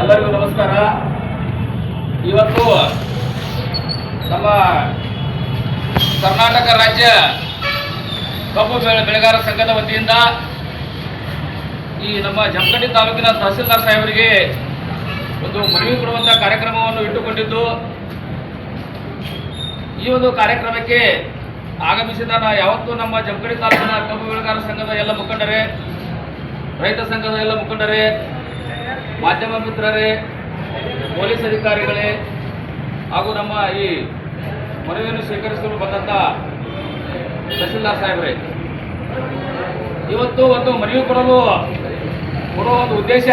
ಎಲ್ಲರಿಗೂ ನಮಸ್ಕಾರ. ಇವತ್ತು ನಮ್ಮ ಕರ್ನಾಟಕ ರಾಜ್ಯ ಕಬ್ಬು ಬೆಳೆ ಬೆಳೆಗಾರ ಸಂಘದ ವತಿಯಿಂದ ಈ ನಮ್ಮ ಜಮಖಂಡಿ ತಾಲೂಕಿನ ತಹಸೀಲ್ದಾರ್ ಸಾಹೇಬರಿಗೆ ಒಂದು ಮನವಿ ಕೊಡುವಂಥ ಕಾರ್ಯಕ್ರಮವನ್ನು ಇಟ್ಟುಕೊಂಡಿದ್ದು. ಈ ಒಂದು ಕಾರ್ಯಕ್ರಮಕ್ಕೆ ಆಗಮಿಸಿದ ನಾ ಯಾವತ್ತೂ ನಮ್ಮ ಜಮಖಂಡಿ ತಾಲೂಕಿನ ಕಬ್ಬು ಬೆಳೆಗಾರ ಸಂಘದ ಎಲ್ಲ ಮುಖಂಡರೇ, ರೈತ ಸಂಘದ ಎಲ್ಲ ಮುಖಂಡರೇ ಮಾಧ್ಯಮ ಮಿತ್ರರೇ, ಪೊಲೀಸ್ ಅಧಿಕಾರಿಗಳೇ, ಹಾಗೂ ನಮ್ಮ ಈ ಮನವಿಯನ್ನು ಸ್ವೀಕರಿಸಲು ಬಂದಂಥ ತಹಸೀಲ್ದಾರ್ ಸಾಹೇಬ್ರೆ, ಇವತ್ತು ಒಂದು ಮನವಿ ಕೊಡಲು ಕೊಡುವ ಒಂದು ಉದ್ದೇಶ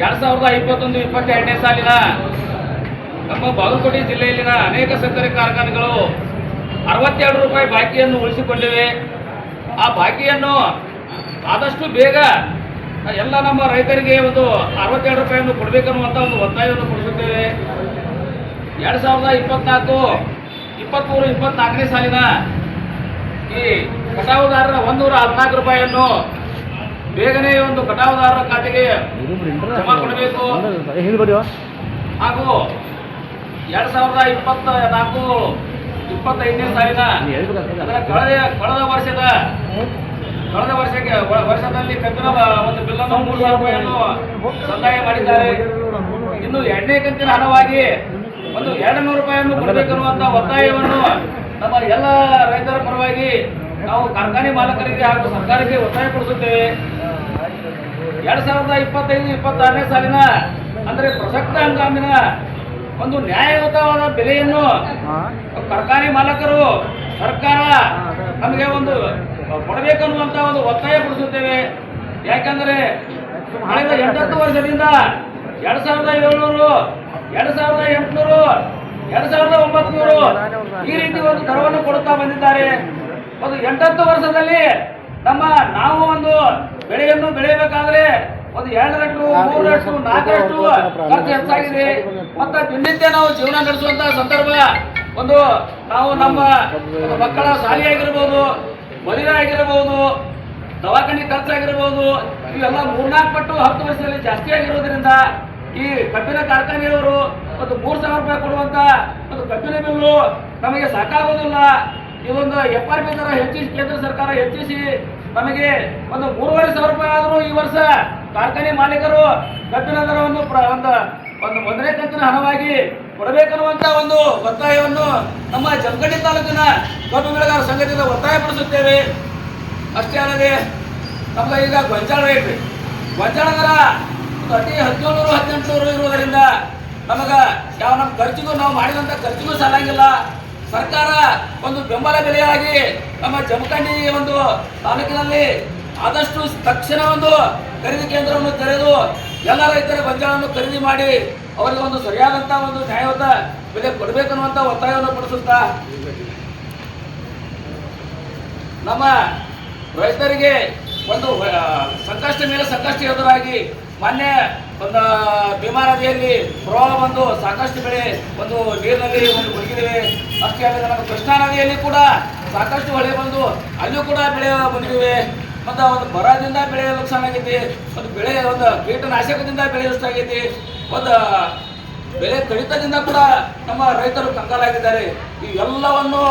ಎರಡು ಸಾವಿರದ ಇಪ್ಪತ್ತೊಂದು ಇಪ್ಪತ್ತೆರಡನೇ ಸಾಲಿನ ನಮ್ಮ ಬಾಗಲಕೋಟೆ ಜಿಲ್ಲೆಯಲ್ಲಿನ ಅನೇಕ ಸಕ್ಕರೆ ಕಾರ್ಖಾನೆಗಳು ಅರವತ್ತೆರಡು ರೂಪಾಯಿ ಬಾಕಿಯನ್ನು ಉಳಿಸಿಕೊಂಡಿವೆ ಆ ಬಾಕಿಯನ್ನು ಆದಷ್ಟು ಬೇಗ ಎಲ್ಲ ನಮ್ಮ ರೈತರಿಗೆ ಒಂದು ಅರವತ್ತೆರಡು ರೂಪಾಯಿಯನ್ನು ಕೊಡಬೇಕನ್ನುವಂಥ ಒಂದು ಒತ್ತಾಯವನ್ನು ಕೊಡಿಸುತ್ತೇವೆ. ಎರಡು ಸಾವಿರದ ಇಪ್ಪತ್ನಾಲ್ಕು ಇಪ್ಪತ್ತ್ಮೂರು ಇಪ್ಪತ್ನಾಲ್ಕನೇ ಸಾಲಿನ ಈ ಕಟಾವುದಾರರ ಒಂದೂರ ಹದಿನಾಲ್ಕು ರೂಪಾಯಿಯನ್ನು ಬೇಗನೆ ಒಂದು ಕಟಾವುದಾರರ ಖಾತೆಗೆ ಜಮಾ ಕೊಡಬೇಕು. ಹಾಗೂ ಎರಡು ಸಾವಿರದ ಇಪ್ಪತ್ತ ನಾಲ್ಕು ಇಪ್ಪತ್ತೈದನೇ ಸಾಲಿನ ಅದರ ಕಳೆದ ಕಳೆದ ವರ್ಷದ ಕಳೆದ ವರ್ಷಕ್ಕೆ ವರ್ಷದಲ್ಲಿ ಕಬ್ಬಿನ ಒಂದು ಬಿಲ್ಲನ್ನು ಮೂರು ಸಾವಿರ ರೂಪಾಯಿಯನ್ನು ಸಂದಾಯ ಮಾಡಿದ್ದಾರೆ. ಇನ್ನು ಎರಡನೇ ಕಂತಿನ ಹಣವಾಗಿ ಒಂದು ಎರಡು ನೂರು ರೂಪಾಯಿಯನ್ನು ಕೊಡಬೇಕನ್ನುವಂತ ಒತ್ತಾಯವನ್ನು ನಮ್ಮ ಎಲ್ಲ ರೈತರ ಪರವಾಗಿ ನಾವು ಕಾರ್ಖಾನೆ ಮಾಲಕರಿಗೆ ಹಾಗೂ ಸರ್ಕಾರಕ್ಕೆ ಒತ್ತಾಯಪಡಿಸುತ್ತೇವೆ ಎರಡ್ ಸಾವಿರದ ಇಪ್ಪತ್ತೈದು ಇಪ್ಪತ್ತಾರನೇ ಸಾಲಿನ ಅಂದರೆ ಪ್ರಸಕ್ತ ಹಂಗಾಮಿನ ಒಂದು ನ್ಯಾಯಯುತವಾದ ಬೆಲೆಯನ್ನು ಕಾರ್ಖಾನೆ ಮಾಲಕರು ಸರ್ಕಾರ ನಮಗೆ ಒಂದು ಕೊಡಬೇಕನ್ನುವಂತ ಒಂದು ಒತ್ತಾಯ ಪಡಿಸುತ್ತೇವೆ ಯಾಕಂದ್ರೆ ಕಳೆದ ಎಂಟತ್ತು ವರ್ಷದಿಂದ ಎರಡ್ ಸಾವಿರದ ಏಳ್ನೂರು, ಎರಡ್ ಸಾವಿರದ ಎಂಟುನೂರು, ಎರಡ್ ಸಾವಿರದ ಒಂಬತ್ನೂರು ಈ ರೀತಿ ಒಂದು ದರವನ್ನು ಕೊಡುತ್ತಾ ಬಂದಿದ್ದಾರೆ. ಒಂದು ಎಂಟತ್ತು ವರ್ಷದಲ್ಲಿ ನಮ್ಮ ನಾವು ಒಂದು ಬೆಳೆಯನ್ನು ಬೆಳೆಯಬೇಕಾದ್ರೆ ಒಂದು ಎರಡರಷ್ಟು, ಮೂರರಷ್ಟು, ನಾಲ್ಕರಷ್ಟು ಖರ್ಚು ಹೆಚ್ಚಾಗಿದೆ. ಮತ್ತೆ ದಿನನಿತ್ಯ ನಾವು ಜೀವನ ನಡೆಸುವಂತಹ ಸಂದರ್ಭ, ಒಂದು ನಾವು ನಮ್ಮ ಮಕ್ಕಳ ಶಾಲೆ ಆಗಿರ್ಬೋದು ಮದುವೆ ಆಗಿರಬಹುದು ದವಾಖಾನೆ ಖರ್ಚಾಗಿರ್ಬೋದು ಇವೆಲ್ಲ ಮೂರ್ನಾಲ್ಕು ಪಟ್ಟು ಹತ್ತು ವರ್ಷದಲ್ಲಿ ಜಾಸ್ತಿ ಆಗಿರೋದ್ರಿಂದ ಈ ಕಬ್ಬಿನ ಕಾರ್ಖಾನೆಯವರು ಒಂದು ಮೂರು ಸಾವಿರ ರೂಪಾಯಿ ಕೊಡುವಂತ ಒಂದು ಕಬ್ಬಿನ ಬಿಲ್ಲು ನಮಗೆ ಸಾಕಾಗೋದಿಲ್ಲ. ಇದೊಂದು ಎಫ್ ಆರ್ ಪಿ ದರ ಹೆಚ್ಚಿಸಿ, ಕೇಂದ್ರ ಸರ್ಕಾರ ಹೆಚ್ಚಿಸಿ ನಮಗೆ ಒಂದು ಮೂರುವರೆ ಸಾವಿರ ರೂಪಾಯಿ ಆದರೂ ಈ ವರ್ಷ ಕಾರ್ಖಾನೆ ಮಾಲೀಕರು ಕಬ್ಬಿನ ದರವನ್ನು ಒಂದು ಒಂದು ಒಂದನೇ ಕಂತಿನ ಹಣವಾಗಿ ಕೊಡಬೇಕನ್ನುವಂತ ಒಂದು ಒತ್ತಾಯವನ್ನು ನಮ್ಮ ಜಮಖಂಡಿ ತಾಲೂಕಿನ ಕಬ್ಬು ಬೆಳೆಗಾರ ಸಂಘದಿಂದ ಒತ್ತಾಯಪಡಿಸುತ್ತೇವೆ. ಅಷ್ಟೇ ಅಲ್ಲದೆ ನಮ್ಮ ಈಗ ಗೊಂಜಾಳ ರೇಟ್ ಗೊಂಜಾಳ ದರ ಅತಿ ಹದಿನೇಳು ಹದಿನೆಂಟುನೂರು ಇರುವುದರಿಂದ ನಮಗೆ ಯಾವ ನಮ್ಮ ಖರ್ಚಿಗೂ ನಾವು ಮಾಡಿದಂಥ ಖರ್ಚಿಗೂ ಸಾಲಾಗಿಲ್ಲ. ಸರ್ಕಾರ ಒಂದು ಬೆಂಬಲ ಬೆಲೆಯಾಗಿ ನಮ್ಮ ಜಮಖಂಡಿ ಒಂದು ತಾಲೂಕಿನಲ್ಲಿ ಆದಷ್ಟು ತಕ್ಷಣ ಒಂದು ಖರೀದಿ ಕೇಂದ್ರವನ್ನು ತೆರೆದು ಎಲ್ಲ ರೈತರ ಗೊಂಜಾಳವನ್ನು ಖರೀದಿ ಮಾಡಿ ಅವರಿಗೆ ಒಂದು ಸರಿಯಾದಂಥ ಒಂದು ನ್ಯಾಯವಂತ ಬೆಲೆ ಕೊಡಬೇಕನ್ನುವಂಥ ಒತ್ತಾಯವನ್ನು ಪಡಿಸುತ್ತಾ ನಮ್ಮ ರೈತರಿಗೆ ಒಂದು ಸಂಕಷ್ಟ ಮೇಲೆ ಸಂಕಷ್ಟ ಎದುರಾಗಿ ಮೊನ್ನೆ ಒಂದು ಭೀಮಾ ನದಿಯಲ್ಲಿ ಪ್ರವಾಹ ಬಂದು ಸಾಕಷ್ಟು ಬೆಳೆ ಒಂದು ನೀರಿನಲ್ಲಿ ಒಂದು ಮುಳುಗಿದಿವೆ. ಅಷ್ಟೇ ಅಲ್ಲದೆ ನಮ್ಮ ಕೃಷ್ಣಾ ನದಿಯಲ್ಲಿ ಕೂಡ ಸಾಕಷ್ಟು ಹೊಳೆ ಬಂದು ಅಲ್ಲಿಯೂ ಕೂಡ ಬೆಳೆ ಮುಳುಗಿವೆ ಮತ್ತು ಒಂದು ಬರದಿಂದ ಬೆಳೆ ನುಕ್ಸಾನ ಆಗೈತಿ ಒಂದು ಬೆಳೆ, ಒಂದು ಕೀಟನಾಶಕದಿಂದ ಬೆಳೆ ಆಗೈತಿ ಒಂದು ಬೆಲೆ ಕಡಿತದಿಂದ ಕೂಡ ನಮ್ಮ ರೈತರು ಕಂಗಾಲಾಗಿದ್ದಾರೆ. ಈ ಎಲ್ಲವನ್ನು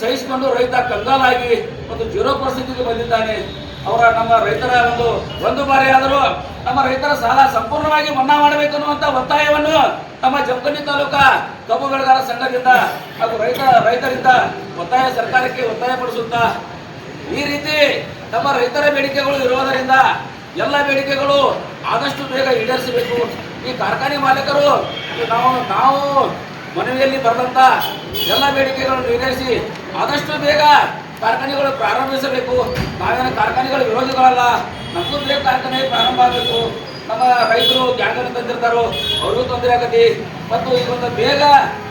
ಸಹಿಸಿಕೊಂಡು ರೈತ ಕಂಗಾಲಾಗಿ ಒಂದು ಜೀರೋ ಪರಿಸ್ಥಿತಿಗೆ ಬಂದಿದ್ದಾನೆ. ಅವರ ನಮ್ಮ ರೈತರ ಒಂದು ಒಂದು ಬಾರಿ ಆದರೂ ನಮ್ಮ ರೈತರ ಸಾಲ ಸಂಪೂರ್ಣವಾಗಿ ಮನ್ನಾ ಮಾಡಬೇಕು ಅನ್ನುವಂಥ ಒತ್ತಾಯವನ್ನು ನಮ್ಮ ಜಮಖಂಡಿ ತಾಲೂಕಾ ಕಬ್ಬು ಬೆಳೆಗಾರ ಸಂಘದಿಂದ ಹಾಗೂ ರೈತ ರೈತರಿಂದ ಒತ್ತಾಯ ಸರ್ಕಾರಕ್ಕೆ ಒತ್ತಾಯಪಡಿಸುತ್ತಾ ಈ ರೀತಿ ನಮ್ಮ ರೈತರ ಬೇಡಿಕೆಗಳು ಇರುವುದರಿಂದ ಎಲ್ಲ ಬೇಡಿಕೆಗಳು ಆದಷ್ಟು ಬೇಗ ಈಡೇರಿಸಬೇಕು. ಈ ಕಾರ್ಖಾನೆ ಮಾಲೀಕರು ನಾವು ನಾವು ಮನವಿಯಲ್ಲಿ ಬರೆದಂತ ಎಲ್ಲ ಬೇಡಿಕೆಗಳನ್ನು ಈಡೇರಿಸಿ ಆದಷ್ಟು ಬೇಗ ಕಾರ್ಖಾನೆಗಳು ಪ್ರಾರಂಭಿಸಬೇಕು. ನಾವೇನು ಕಾರ್ಖಾನೆಗಳ ವಿರೋಧಿಗಳಲ್ಲ ನಮಗೂ ಬೇಗ ಕಾರ್ಖಾನೆ ಪ್ರಾರಂಭ ಆಗಬೇಕು. ನಮ್ಮ ರೈತರು ಗ್ಯಾಂಗನ್ನು ತಂದಿರ್ತಾರೋ, ಅವ್ರಿಗೂ ತೊಂದರೆ ಆಗತಿ. ಮತ್ತು ಒಂದು ಬೇಗ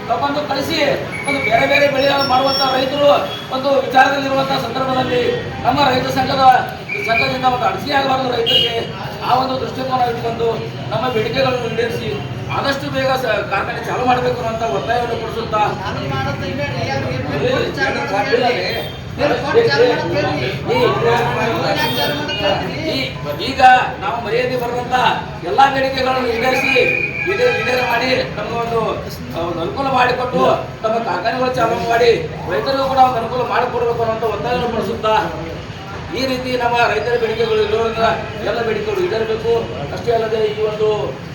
ತಗೊಂಡು ಕಳಿಸಿ, ಒಂದು ಬೇರೆ ಬೇರೆ ಬೆಳೆ ಮಾಡುವಂಥ ರೈತರು ಒಂದು ವಿಚಾರದಲ್ಲಿರುವಂಥ ಸಂದರ್ಭದಲ್ಲಿ ನಮ್ಮ ರೈತ ಸಂಘದ ಈ ಸಂಘದಿಂದ ಒಂದು ಅಡಚಣೆ ಆಗಬಾರದು ರೈತರಿಗೆ, ಆ ಒಂದು ದೃಷ್ಟಿಕೋನ ಇಟ್ಕೊಂಡು ನಮ್ಮ ಬೇಡಿಕೆಗಳನ್ನು ಈಡೇರಿಸಿ ಆದಷ್ಟು ಬೇಗ ಕಾರ್ಖಾನೆ ಚಾಲು ಮಾಡಬೇಕು ಅಂತ ಒತ್ತಾಯವನ್ನು ಕೊಡಿಸುತ್ತಾ ಈಗ ನಾವು ಮರ್ಯಾದೆ ಬರುವಂತ ಎಲ್ಲಾ ಬೇಡಿಕೆಗಳನ್ನು ಈಡೇರಿಸಿ ಈಡೇ- ಈಡೇರ ಮಾಡಿ ನಮ್ಮ ಒಂದು ಅನುಕೂಲ ಮಾಡಿಕೊಟ್ಟು ತಮ್ಮ ಕಾರ್ಖಾನೆಗಳು ಚಾಲನೆ ಮಾಡಿ ರೈತರಿಗೂ ಕೂಡ ಒಂದು ಅನುಕೂಲ ಮಾಡಿಕೊಡ್ಬೇಕು ಅನ್ನೋ ಒತ್ತಾಯವನ್ನು ಪಡಿಸುತ್ತಾ ಈ ರೀತಿ ನಮ್ಮ ರೈತರ ಬೇಡಿಕೆಗಳು ಇರೋದ್ರಿಂದ ಎಲ್ಲ ಬೇಡಿಕೆಗಳು ಈಡೇರಬೇಕು. ಅಷ್ಟೇ ಅಲ್ಲದೆ ಈ ಒಂದು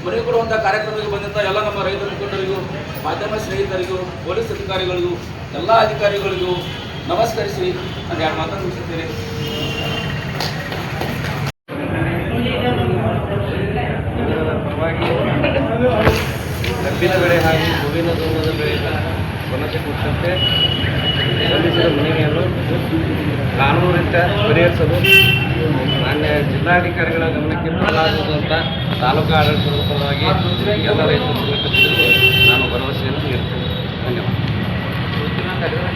ಮನೆ ಕೊಡುವಂಥ ಕಾರ್ಯಕ್ರಮಕ್ಕೆ ಬಂದಂಥ ಎಲ್ಲ ನಮ್ಮ ರೈತ ಮುಖಂಡರಿಗೂ, ಮಾಧ್ಯಮ ಸ್ನೇಹಿತರಿಗೂ, ಪೊಲೀಸ್ ಅಧಿಕಾರಿಗಳಿಗೂ, ಎಲ್ಲ ಅಧಿಕಾರಿಗಳಿಗೂ ನಮಸ್ಕರಿಸಿ ನಾನು ಎರಡು ಮಾತನ್ನು ಮುಗಿಸುತ್ತೇನೆ. ಕಬ್ಬಿನ ಬೆಳೆ ಹಾಗೂ ಹೂವಿನ ಧೂಮದ ಬೆಳೆಯಿಂದ ಕೊನತೆ ಸಲ್ಲಿಸಿದ ಮನವಿಯನ್ನು ಕಾನೂನಿಂದ ಪರಿಹರಿಸಲು ಮಾನ್ಯ ಜಿಲ್ಲಾಧಿಕಾರಿಗಳ ಗಮನಕ್ಕೆ ತರಲಾಗುವುದು ಅಂತ ತಾಲೂಕು ಆಡಳಿತದ ಪರವಾಗಿ ಎಲ್ಲ ರೈತರು ನಾನು ಭರವಸೆಯನ್ನು ನೀಡುತ್ತೇನೆ. ಧನ್ಯವಾದ.